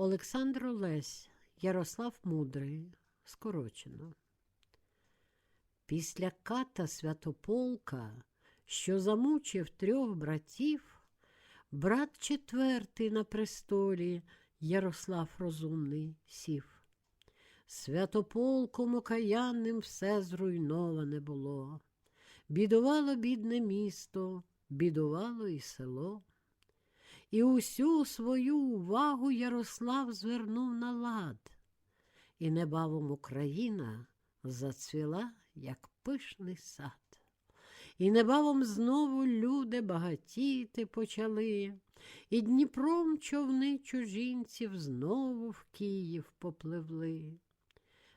Олександр Олесь, Ярослав Мудрий, скорочено. Після ката Святополка, що замучив трьох братів, брат четвертий на престолі Ярослав Розумний сів. Святополком окаянним все зруйноване було. Бідувало бідне місто, бідувало і село. І усю свою увагу Ярослав звернув на лад, і небавом Україна зацвіла, як пишний сад. І небавом знову люди багатіти почали, і Дніпром човни чужинців знову в Київ попливли.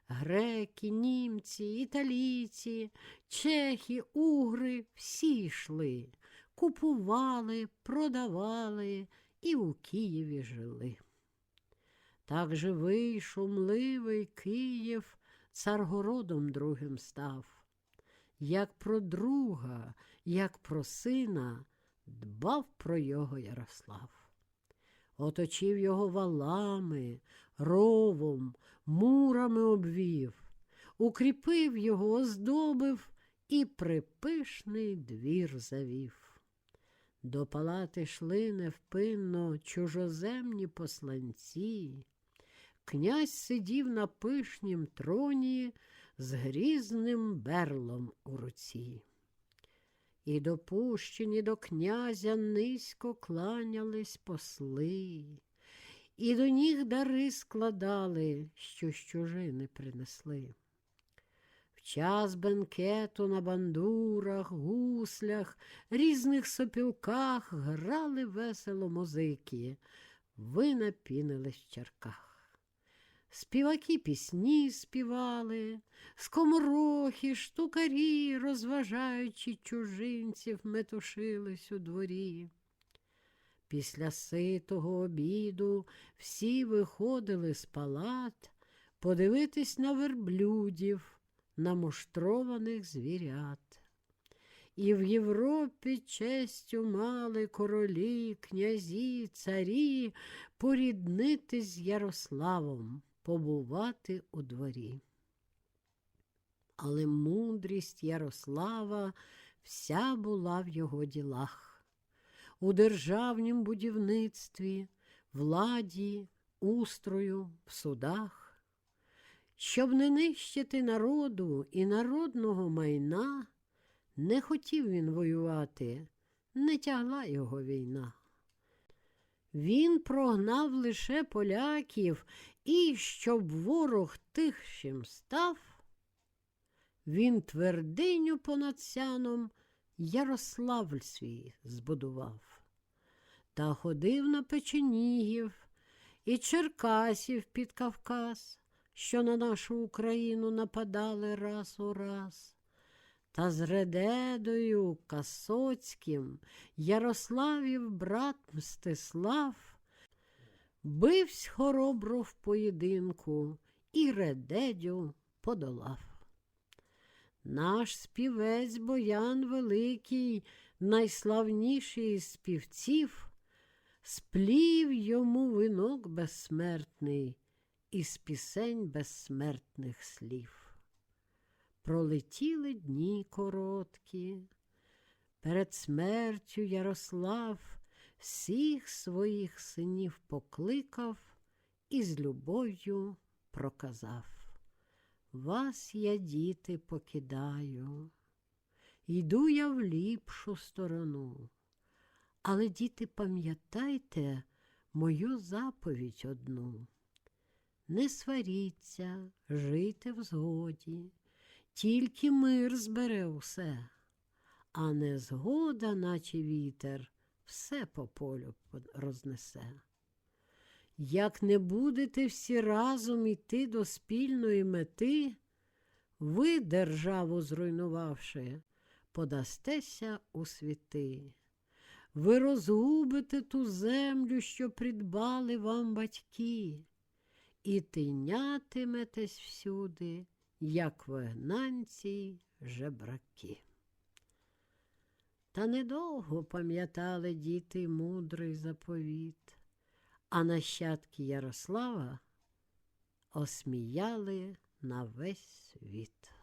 Греки, німці, італійці, чехи, угри всі йшли, купували, продавали і у Києві жили. Так живий, шумливий Київ царгородом другим став. Як про друга, як про сина дбав про його Ярослав. Оточив його валами, ровом, мурами обвів, укріпив його, оздобив і припишний двір завів. До палати йшли невпинно чужоземні посланці. Князь сидів на пишнім троні з грізним берлом у руці. І допущені до князя низько кланялись посли, і до них дари складали, що з чужини принесли. Час бенкету на бандурах, гуслях, різних сопілках грали весело музики, вина пінились в чарках. Співаки пісні співали, скоморохи, штукарі, розважаючи чужинців, метушились у дворі. Після ситого обіду всі виходили з палат подивитись на верблюдів, на муштрованих звірят. І в Європі честю мали королі, князі, царі поріднитись з Ярославом побувати у дворі. Але мудрість Ярослава вся була в його ділах, у державнім будівництві, владі, устрою, в судах. Щоб не нищити народу і народного майна, не хотів він воювати, не тягла його війна. Він прогнав лише поляків, і щоб ворог тихшим став, він твердиню понад сяном Ярославль свій збудував. Та ходив на печенігів і Черкасів під Кавказ, що на нашу Україну нападали раз у раз. Та з Редедою Касоцьким Ярославів брат Мстислав бивсь хоробро в поєдинку і Редедю подолав. Наш співець Боян Великий, найславніший із співців, сплів йому винок безсмертний із пісень безсмертних слів. Пролетіли дні короткі. Перед смертю Ярослав всіх своїх синів покликав і з любов'ю проказав. Вас я, діти, покидаю, йду я в ліпшу сторону. Але, діти, пам'ятайте мою заповідь одну. Не сваріться, жийте в згоді. Тільки мир збере усе, а незгода, наче вітер, все по полю рознесе. Як не будете всі разом іти до спільної мети, ви, державу зруйнувавши, подастеся у світи. Ви розгубите ту землю, що придбали вам батьки, і тинятиметесь всюди як вигнанці жебраки. Та недовго пам'ятали діти мудрий заповіт, а нащадки Ярослава осміяли на весь світ.